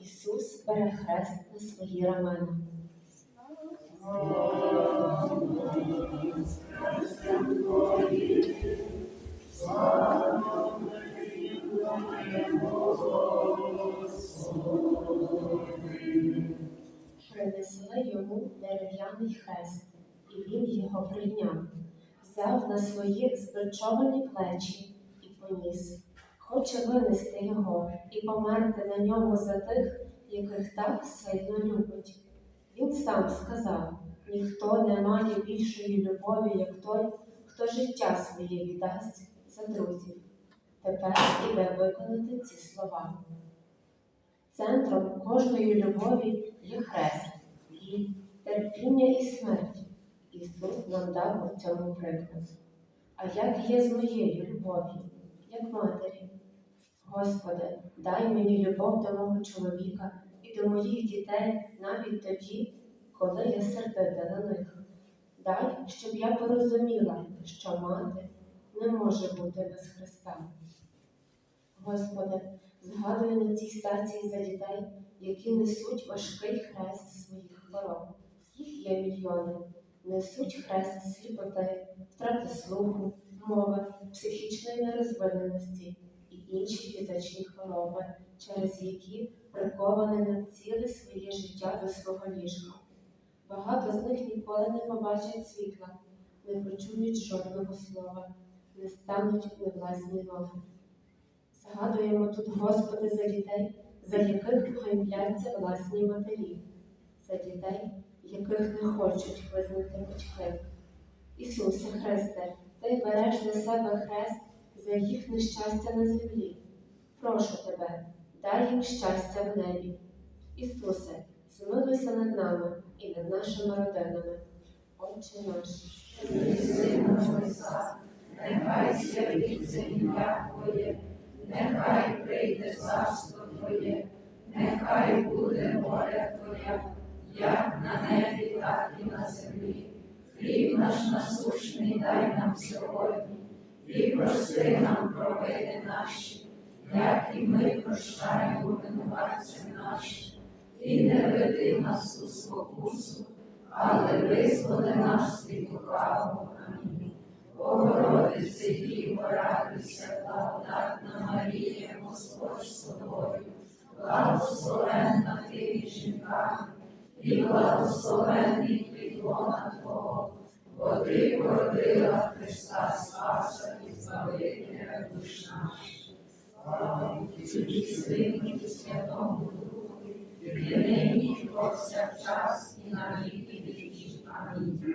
Ісус бере хрест на свої рамена. Принесли йому дерев'яний хрест, і він його прийняв, взяв на свої збричовані плечі і поніс. Хоче винести його і померти на ньому за тих, яких так сильно любить. Він сам сказав: ніхто не має більшої любові, як той, хто життя своє віддасть за друзів. Тепер іде виконати ці слова. Центром кожної любові є хрест, біль, терпіння і смерть. Ісус нам дав у цьому приклад. А як є з моєю любов'ю, як матері? Господи, дай мені любов до мого чоловіка і до моїх дітей навіть тоді, коли я сердита на них. Дай, щоб я порозуміла, що мати не може бути без Христа. Господи, згадую на цій стації за дітей, які несуть важкий хрест своїх хвороб. Їх є мільйони. Несуть хрест сліпоти, втрати слуху, мови, психічної нерозвиненості інші фізичні хвороби, через які приковані на ціле своє життя до свого ліжка. Багато з них ніколи не побачать світла, не почують жодного слова, не стануть на власні ноги. Згадуємо тут, Господи, за дітей, за яких ганьбляться власні матері, за дітей, яких не хочуть визнати батьки. Ісусе Христе, Ти береш на себе хрест за їх нещастя на землі. Прошу тебе, дай їм щастя в небі. Ісусе, змилуйся над нами і над нашими родинами. Отче наш. Нехай святиться ім'я Твоє, нехай прийде царство Твоє, нехай буде воля Твоя, як на небі, так і на землі. Хліб наш насущний дай нам сьогодні, і прости нам провини наші, як і ми прощаємо винуватцям нашим, і не веди нас у спокусу, але визволи нас від лукавого. Амінь. Богородице Діво, радуйся, благодатна Марія, Господь з тобою, благословенна ти між жінками, і благословенний плід Твого, бо ти породила Христа Спаса і Збавителя душ наших. Слава Отцю Сину і Святому Духу, і нині, повсякчас, і на віки віків. Амінь.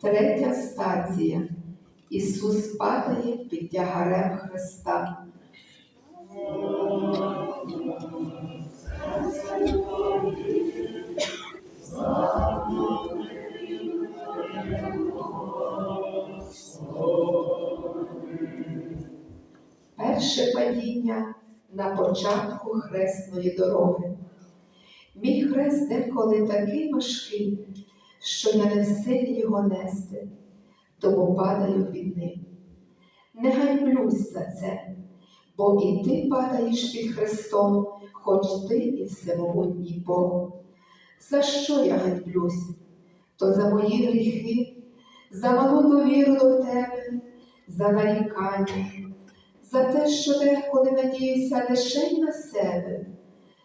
Третя стація. Ісус падає під тягарем Христа. Перше падіння на початку хресної дороги. Мій хрест деколи такий важкий, що я не силі його нести, тому падаю під ним. Не ганьблюсь за це, бо і ти падаєш під Христом, хоч ти і всемогутній Бог. За що я ганьблюсь? То за мої гріхи, за малу довіру до тебе, за нарікання, за те, що деколи надіюся лише й на себе,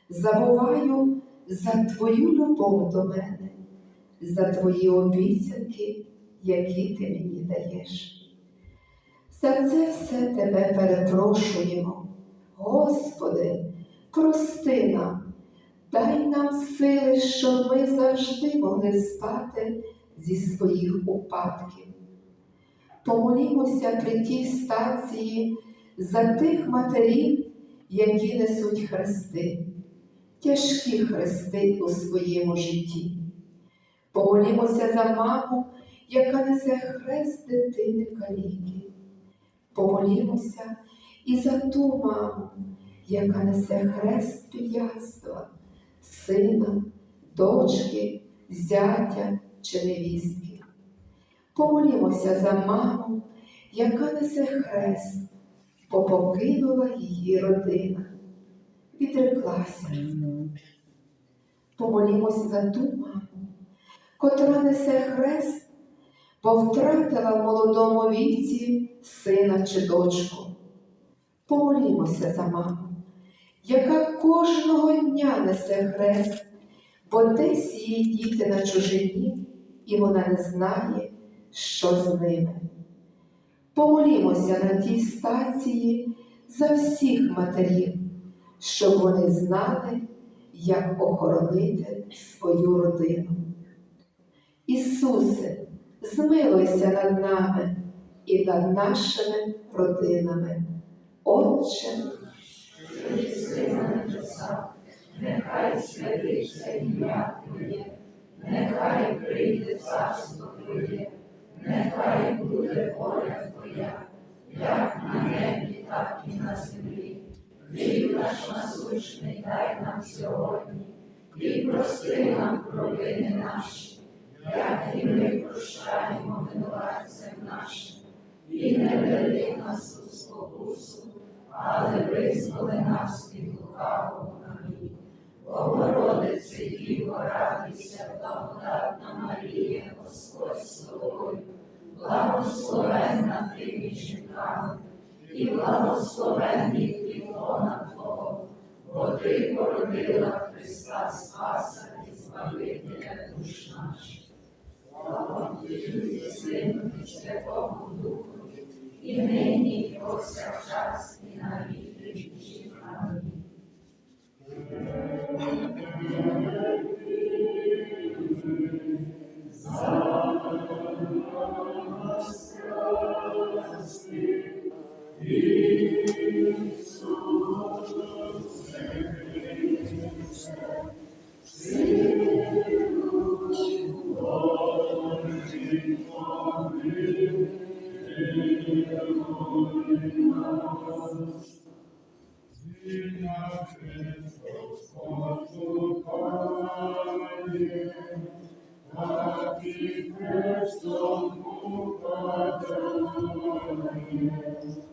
забуваю за Твою любов до мене, за Твої обіцянки, які Ти мені даєш. За це все Тебе перепрошуємо. Господи, прости нам, дай нам сили, щоб ми завжди могли стати зі своїх упадків. Помолімося при тій стації за тих матерів, які несуть хрести, тяжкі хрести у своєму житті. Помолімося за маму, яка несе хрест дитини каліки. Помолімося і за ту маму, яка несе хрест пияцтва, сина, дочки, зятя чи невістки. Помолімося за маму, яка несе хрест, бо покинула її родина, відреклася. Помолімося за ту маму, котра несе хрест, бо втратила в молодому віці сина чи дочку. Помолімося за маму, яка кожного дня несе хрест, бо десь її діти на чужині, і вона не знає, що з ними. Помолімося на тій стації за всіх матерів, щоб вони знали, як охоронити свою родину. Ісусе, змилуйся над нами і над нашими родинами. Отче, що на небесах, нехай святиться ім'я Твоє, нехай прийде царство нехай буде воля як на небі, так і на землі. Хліб наш дай нам сьогодні, і прости нам провини наші, як і ми прощаємо винуватцям нашим, і не веди нас у спокусу, але визволи нас від лукавого. Амінь. Богородице Діво, радуйся, благодатна Марія, Господь з тобою, благословенна ти між жінками, і благословенний плітлона Твого, бо ти породила Христа Спаса і Збавителя душ наших. Слава Сину і Святому Духові, і нині, і повсякчас, Christum, Christum, Christum, Christum,